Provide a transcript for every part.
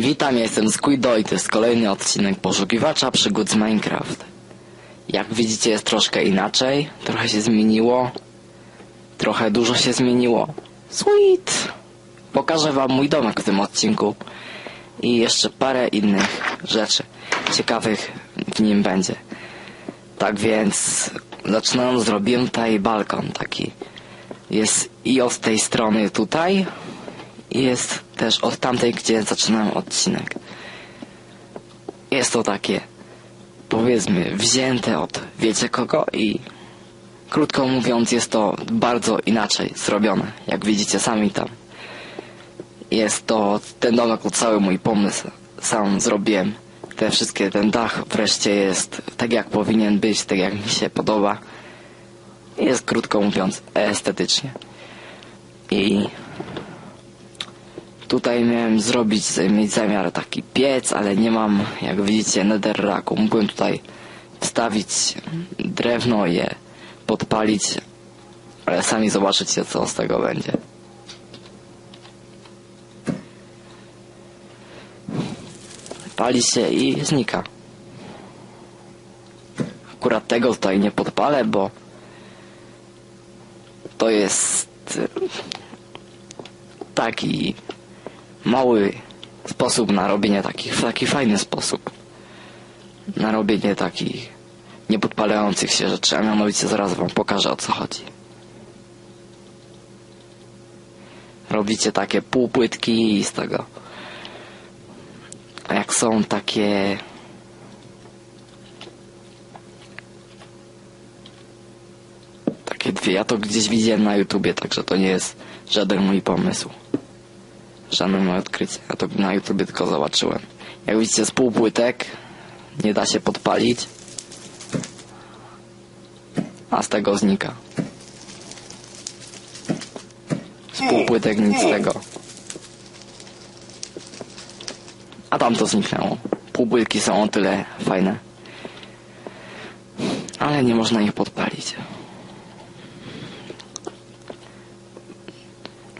Witam, jestem Squido i to jest kolejny odcinek poszukiwacza przygód z Minecraft. Jak widzicie jest troszkę inaczej, trochę się zmieniło, trochę dużo się zmieniło. Sweet! Pokażę wam mój domek w tym odcinku i jeszcze parę innych rzeczy ciekawych w nim będzie. Tak więc zaczynając zrobiłem tutaj balkon taki. Jest i od tej strony tutaj jest też od tamtej, gdzie zaczynałem odcinek. Jest to takie, powiedzmy, wzięte od wiecie kogo i krótko mówiąc jest to bardzo inaczej zrobione, jak widzicie sami tam. Jest to ten domek cały mój pomysł. Sam zrobiłem te wszystkie, ten dach wreszcie jest tak jak powinien być, tak jak mi się podoba. Jest krótko mówiąc estetycznie. I Tutaj miałem zrobić, mieć zamiar taki piec, ale nie mam, jak widzicie, netherracku. Mógłbym tutaj wstawić drewno je podpalić, ale sami zobaczycie, co z tego będzie. Pali się i znika. Akurat tego tutaj nie podpalę, bo to jest taki mały sposób na robienie takich, taki fajny sposób. Na robienie takich niepodpalających się rzeczy, a mianowicie zaraz wam pokażę o co chodzi. Robicie takie półpłytki z tego. A jak są takie takie dwie, ja to gdzieś widziałem na YouTubie, także to nie jest żaden mój pomysł żadne moje odkrycie. Ja to na YouTube tylko zobaczyłem. Jak widzicie z półpłytek nie da się podpalić, a z tego znika. Z półpłytek nic z tego. A tam to zniknęło. Półpłytki są o tyle fajne. Ale nie można ich podpalić.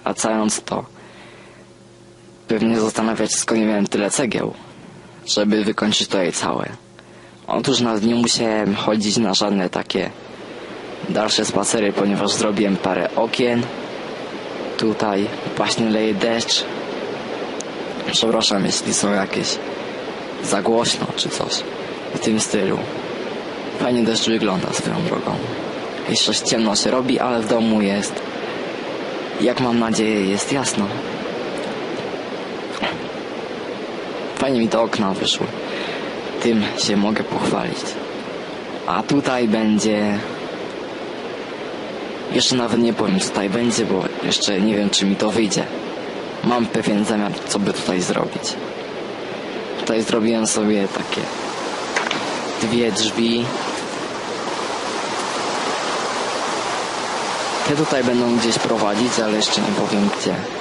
Wracając to Pewnie zastanawiać skąd miałem tyle cegieł, żeby wykończyć to je całe. Otóż nawet nie musiałem chodzić na żadne takie dalsze spacery, ponieważ zrobiłem parę okien. Tutaj właśnie leje deszcz. Przepraszam, jeśli są jakieś za głośno czy coś w tym stylu. Fajnie deszcz wygląda swoją drogą. Jeszcze ciemno się robi, ale w domu jest, jak mam nadzieję, jest jasno. Fajnie mi te okna wyszły. Tym się mogę pochwalić. A tutaj będzie... Jeszcze nawet nie powiem co tutaj będzie, bo jeszcze nie wiem czy mi to wyjdzie. Mam pewien zamiar, co by tutaj zrobić. Tutaj zrobiłem sobie takie dwie drzwi. Te tutaj będą gdzieś prowadzić, ale jeszcze nie powiem gdzie.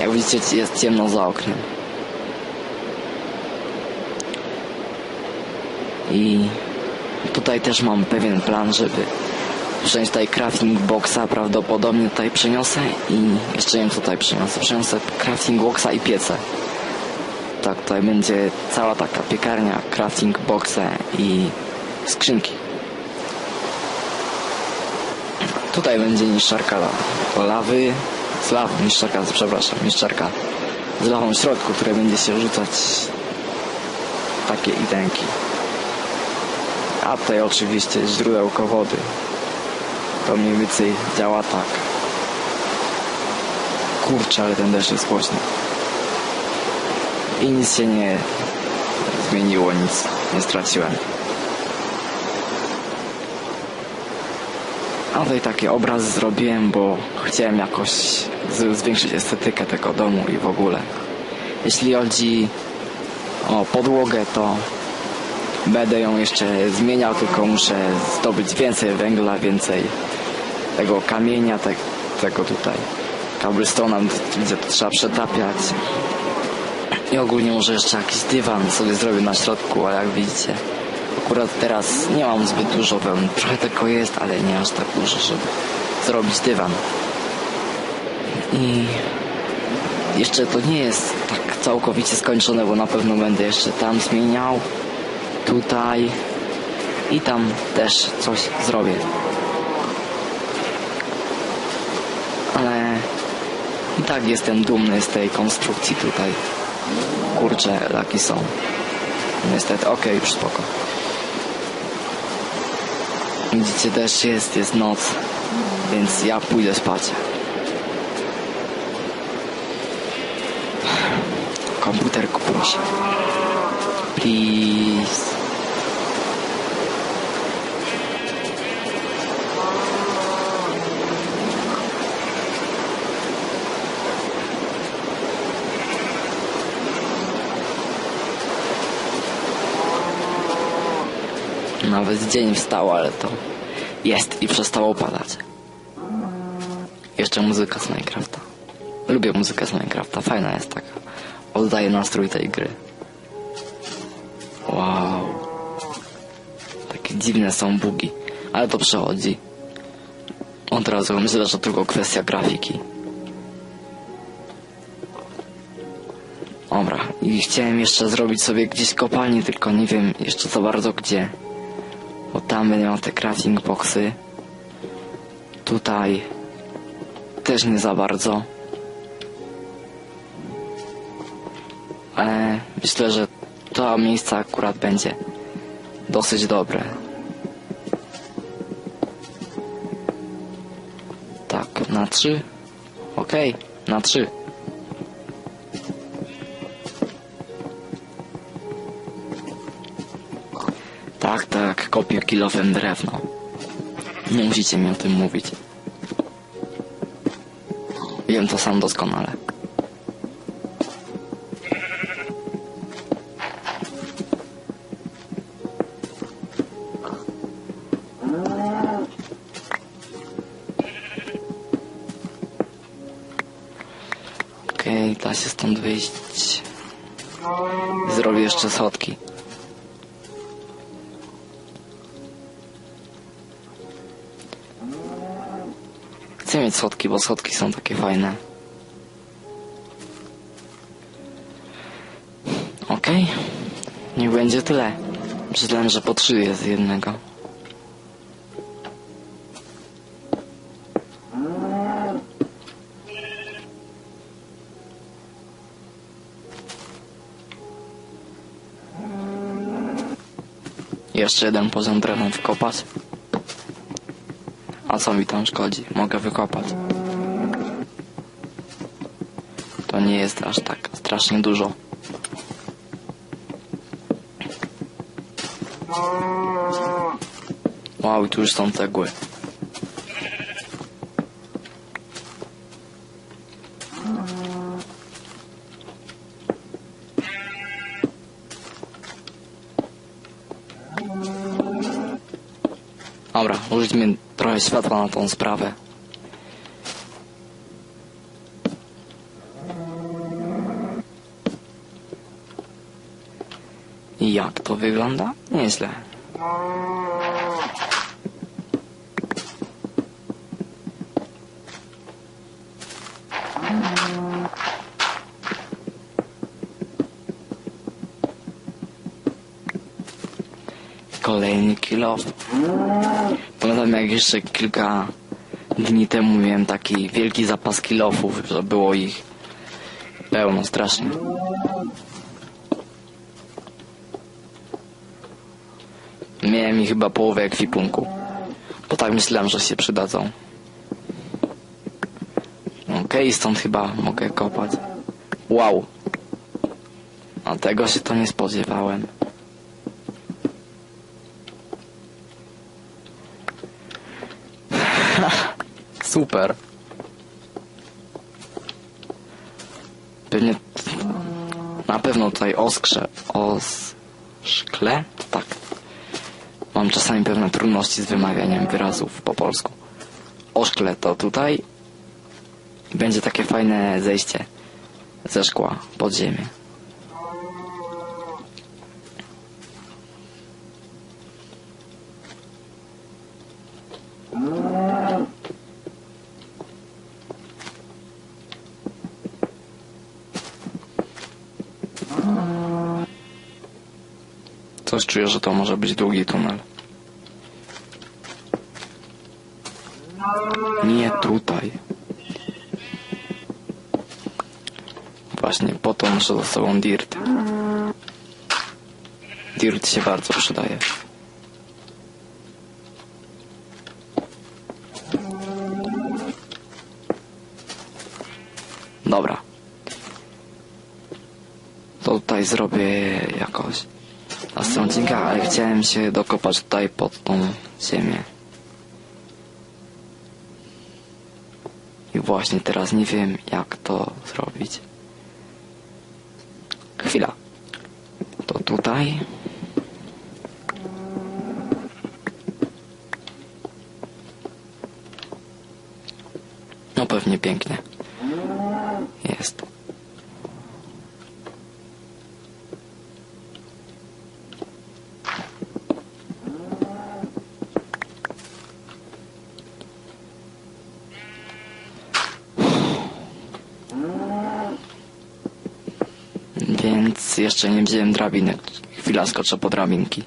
Jak widzicie jest ciemno za oknem. I tutaj też mam pewien plan, żeby wziąć tutaj crafting boxa, prawdopodobnie tutaj przeniosę i jeszcze nie wiem co tutaj przeniosę. Przeniosę crafting boxa i piece. Tak, tutaj będzie cała taka piekarnia, crafting boxe i skrzynki. Tutaj będzie niszczarka lawy, z lawą, niszczarka, przepraszam, niszczarka z lawą w środku, które będzie się rzucać takie idenki. A tutaj oczywiście źródełko wody. To mniej więcej działa tak. Kurczę, ale ten deszcz jest głośny. I nic się nie zmieniło, nic nie straciłem. Tutaj taki obraz zrobiłem, bo chciałem jakoś zwiększyć estetykę tego domu i w ogóle. Jeśli chodzi o podłogę, to będę ją jeszcze zmieniał, tylko muszę zdobyć więcej węgla, więcej tego kamienia, te, tego tutaj cobblestone'a, gdzie to trzeba przetapiać. I ogólnie może jeszcze jakiś dywan sobie zrobię na środku, a jak widzicie akurat teraz nie mam zbyt dużo wełny. Trochę tylko jest, ale nie aż tak dużo, żeby zrobić dywan. I Jeszcze to nie jest tak całkowicie skończone, bo na pewno będę jeszcze tam zmieniał. Tutaj. I tam też coś zrobię. Ale i tak jestem dumny z tej konstrukcji tutaj. Kurcze, laki są. Niestety, okej, już spoko. Widzicie, deszcz jest, jest noc, więc ja pójdę spać. Komputerku, proszę. Please. Nawet dzień wstał, ale to jest i przestało padać. Jeszcze muzyka z Minecrafta. Lubię muzykę z Minecrafta, fajna jest taka. Oddaje nastrój tej gry. Wow. Takie dziwne są bugi, ale to przechodzi. Od razu myślę, że tylko kwestia grafiki. Dobra, i chciałem jeszcze zrobić sobie gdzieś kopalnię, tylko nie wiem jeszcze za bardzo gdzie. Tam będę miał te crafting boxy. Tutaj też nie za bardzo. Ale myślę, że to miejsce akurat będzie dosyć dobre. Tak, na trzy. Okej, na trzy. Kopię kilofem drewno. Nie musicie mi o tym mówić. Wiem to sam doskonale. Okej, da się stąd wyjść. Zrobię jeszcze schodki. Chcę mieć schodki, bo schodki są takie fajne. Okej. Niech będzie tyle. Myślałem, że po trzy jest jednego. Jeszcze jeden poziom drewna wkopać. A co mi tam szkodzi? Mogę wykopać. To nie jest aż tak strasznie dużo. Wow, tu już są cegły. Dobra, trochę światła na tą sprawę. Jak to wygląda? Nieźle. Kolejny kilof. Pamiętam jak jeszcze kilka dni temu miałem taki wielki zapas kilofów, że było ich pełno strasznie. Miałem ich chyba połowę ekwipunku. Bo tak myślałem, że się przydadzą. Okej, stąd chyba mogę kopać. Wow. A tego się to nie spodziewałem. Super. Pewnie na pewno tutaj oskrze, oskle, tak. Mam czasami pewne trudności z wymawianiem wyrazów po polsku. Oszkle to tutaj będzie takie fajne zejście ze szkła pod ziemię. Coś czuję, że to może być długi tunel. Nie tutaj. Właśnie po to noszę ze sobą dirt. Dirt się bardzo przydaje. Dobra. To tutaj zrobię jakoś na stronę odcinka, ale chciałem się dokopać tutaj pod tą ziemię. I właśnie teraz nie wiem jak to zrobić. Chwila. To tutaj. No pewnie pięknie. Jest. Więc jeszcze nie wziąłem drabinek. Chwila skoczę po drabinki.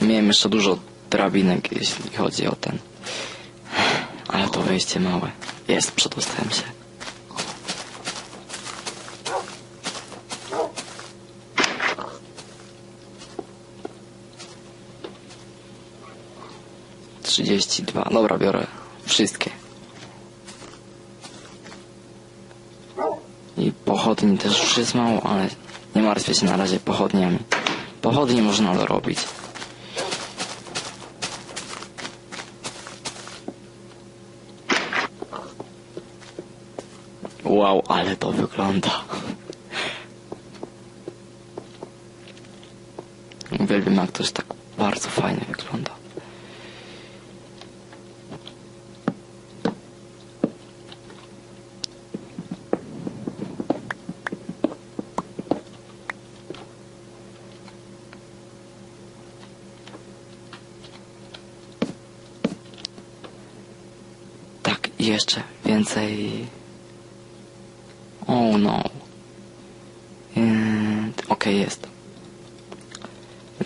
Miałem jeszcze dużo drabinek, jeśli chodzi o ten. Ale to wejście małe. Jest, przedostałem się. Trzydzieści dwa. Dobra, biorę wszystkie. I pochodni też już jest mało, ale nie martwię się na razie pochodniami. Pochodni można dorobić. Wow, ale to wygląda. Uwielbiam jak coś tak bardzo fajnie wygląda. Tak, i jeszcze więcej Oh no. Yy, Okej, jest.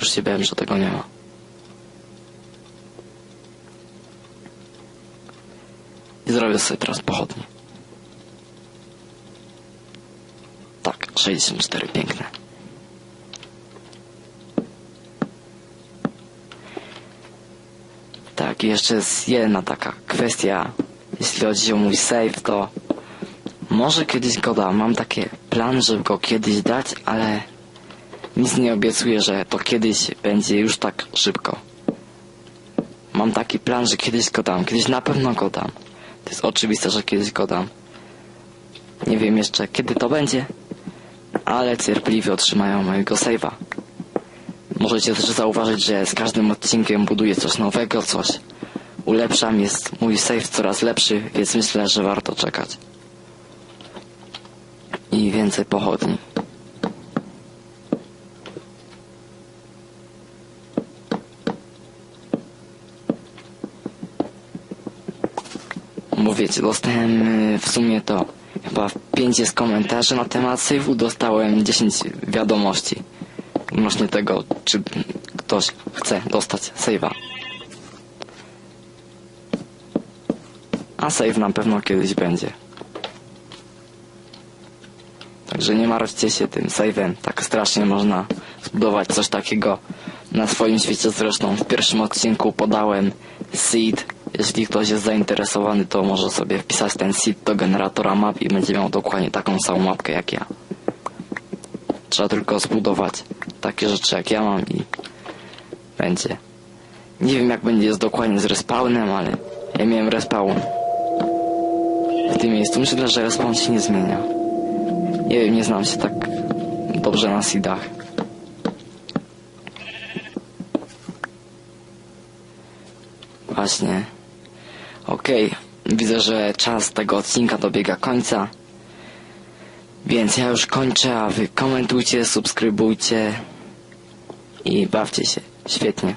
Już się bałem, że tego nie ma. I zrobię sobie teraz pochodnie. Tak, 64, piękne. Tak, jeszcze jest jedna taka kwestia, jeśli chodzi o mój save, to może kiedyś go dam. Mam takie plan, żeby go kiedyś dać, ale nic nie obiecuję, że to kiedyś będzie już tak szybko. Mam taki plan, że kiedyś go dam. Kiedyś na pewno go dam. To jest oczywiste, że kiedyś go dam. Nie wiem jeszcze kiedy to będzie, ale cierpliwie otrzymają mojego save'a. Możecie też zauważyć, że z każdym odcinkiem buduję coś nowego, coś ulepszam. Jest mój save coraz lepszy, więc myślę, że warto czekać i więcej pochodni. Bo wiecie, dostałem y, w sumie to chyba 5 jest komentarzy na temat save'u, dostałem 10 wiadomości odnośnie tego, czy ktoś chce dostać save'a. A save na pewno kiedyś będzie. Także nie martwcie się tym save'em. Tak strasznie można zbudować coś takiego na swoim świecie. Zresztą w pierwszym odcinku podałem seed. Jeśli ktoś jest zainteresowany, to może sobie wpisać ten seed do generatora map i będzie miał dokładnie taką samą mapkę jak ja. Trzeba tylko zbudować takie rzeczy jak ja mam i będzie. Nie wiem jak będzie z dokładnie z respawnem, ale ja miałem respawn w tym miejscu. Myślę, że respawn się nie zmienia. Nie wiem, nie znam się tak dobrze na seedach. Właśnie. Okej, widzę, że czas tego odcinka dobiega końca. Więc ja już kończę, a wy komentujcie, subskrybujcie i bawcie się. Świetnie.